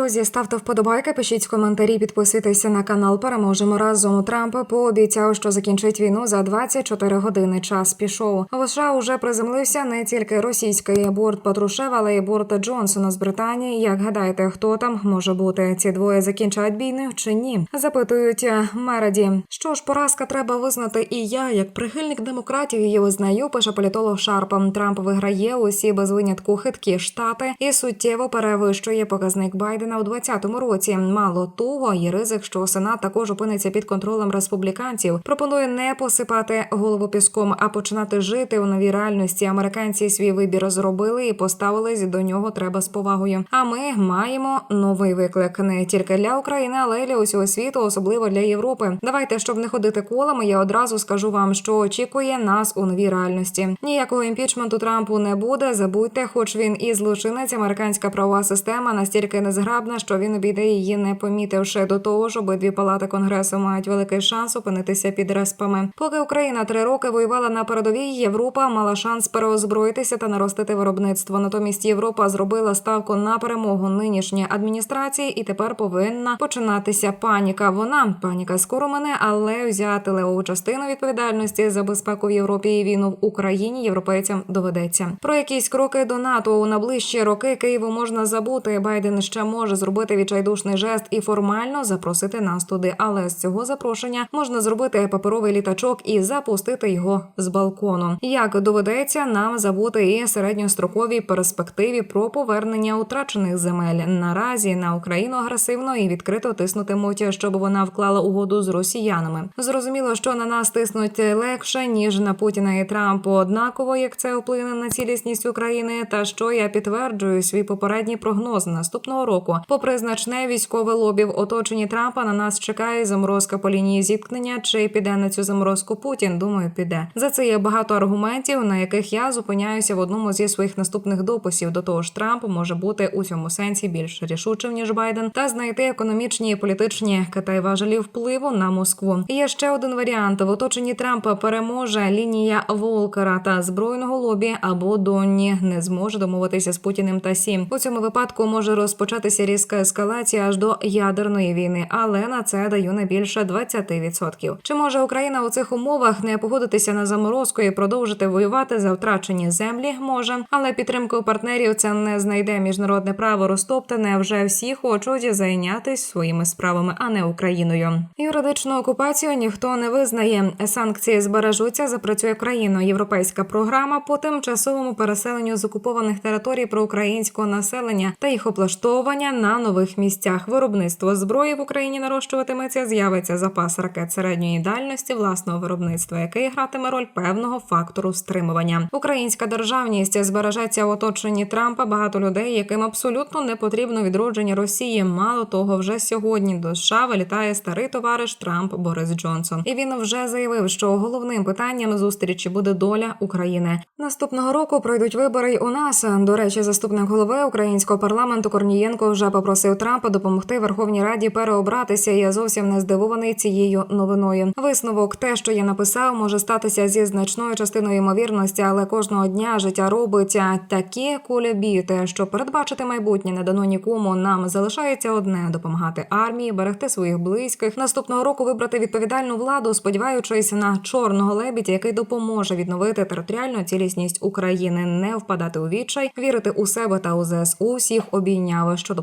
Друзі, ставте вподобайки, пишіть коментарі, підписуйтеся на канал. Переможемо разом. Трамп пообіцяв, що закінчить війну за 24 години. Час пішов. В США уже приземлився не тільки російський борт Патрушева, але й борт Джонсона з Британії. Як гадаєте, хто там може бути? Ці двоє закінчать війну чи ні? Запитують е, Мереді. Що ж, поразка треба визнати, і я, як прихильник демократів, її визнаю. Пише політолог Шарпом. Трамп виграє усі без винятку хиткі штати і суттєво перевищує показник Байдена у 2020 році. Мало того, є ризик, що Сенат також опиниться під контролем республіканців. Пропонує не посипати голову піском, а починати жити у новій реальності. Американці свій вибір зробили і поставились до нього треба з повагою. А ми маємо новий виклик не тільки для України, але й для усього світу, особливо для Європи. Давайте, щоб не ходити колами, я одразу скажу вам, що очікує нас у новій реальності. Ніякого імпічменту Трампу не буде. Забудьте, хоч він і злочинець, американська правова система настільки незграбна, що він обійде її, не помітивши до того ж, обидві палати конгресу мають великий шанс опинитися під респами. Поки Україна три роки воювала на передовій, Європа мала шанс переозброїтися та наростити виробництво. Натомість Європа зробила ставку на перемогу нинішньої адміністрації, і тепер повинна починатися паніка. Вона паніка скоро мене, але взяти левову частину відповідальності за безпеку в Європі і війну в Україні європейцям доведеться. Про якісь кроки до НАТО у найближчі роки Києву можна забути. Байден ще може зробити відчайдушний жест і формально запросити нас туди. Але з цього запрошення можна зробити паперовий літачок і запустити його з балкону. Як доведеться нам забути і середньостроковій перспективі про повернення утрачених земель наразі на Україну агресивно і відкрито тиснутимуть, щоб вона вклала угоду з росіянами. Зрозуміло, що на нас тиснуть легше ніж на Путіна і Трампа. Однаково, як це вплине на цілісність України, та що я підтверджую свій попередній прогноз наступного року. Попри значне військове лобі в оточенні Трампа, на нас чекає заморозка по лінії зіткнення. Чи піде на цю заморозку Путін? Думаю, піде. За це є багато аргументів, на яких я зупиняюся в одному зі своїх наступних дописів. До того ж, Трамп може бути у цьому сенсі більш рішучим ніж Байден, та знайти економічні і політичні Китай важелі впливу на Москву. І Є ще один варіант: в оточенні Трампа переможе лінія Волкера та збройного лобі або Донні не зможе домовитися з Путіним та Сі. У цьому випадку може розпочатися різка ескалація аж до ядерної війни, але на це даю не більше 20%. Чи може Україна у цих умовах не погодитися на заморозку і продовжити воювати за втрачені землі? Може, але підтримкою партнерів це не знайде міжнародне право розтоптане. Вже всі хочуть зайнятися своїми справами, а не Україною. Юридичну окупацію ніхто не визнає. Санкції збережуться, запрацює країна. Європейська програма по тимчасовому переселенню з окупованих територій про українського населення та їх облаштовування на нових місцях. Виробництво зброї в Україні нарощуватиметься. З'явиться запас ракет середньої дальності власного виробництва, який гратиме роль певного фактору стримування. Українська державність збережеться в оточенні Трампа. Багато людей, яким абсолютно не потрібно відродження Росії. Мало того, вже сьогодні до США вилітає старий товариш Трамп Борис Джонсон. І він вже заявив, що головним питанням зустрічі буде доля України. Наступного року пройдуть вибори й у нас. До речі, заступник голови українського парламенту Корнієнко вже попросив Трампа допомогти Верховній Раді переобратися. Я зовсім не здивований цією новиною. Висновок, те, що я написав, може статися зі значною частиною ймовірності, але кожного дня життя робиться такі кулебіти, що передбачити майбутнє не дано нікому. Нам залишається одне допомагати армії, берегти своїх близьких. Наступного року вибрати відповідальну владу, сподіваючись на чорного лебідя, який допоможе відновити територіальну цілісність України, не впадати у відчай, вірити у себе та у ЗСУ. Всіх обійняв щодо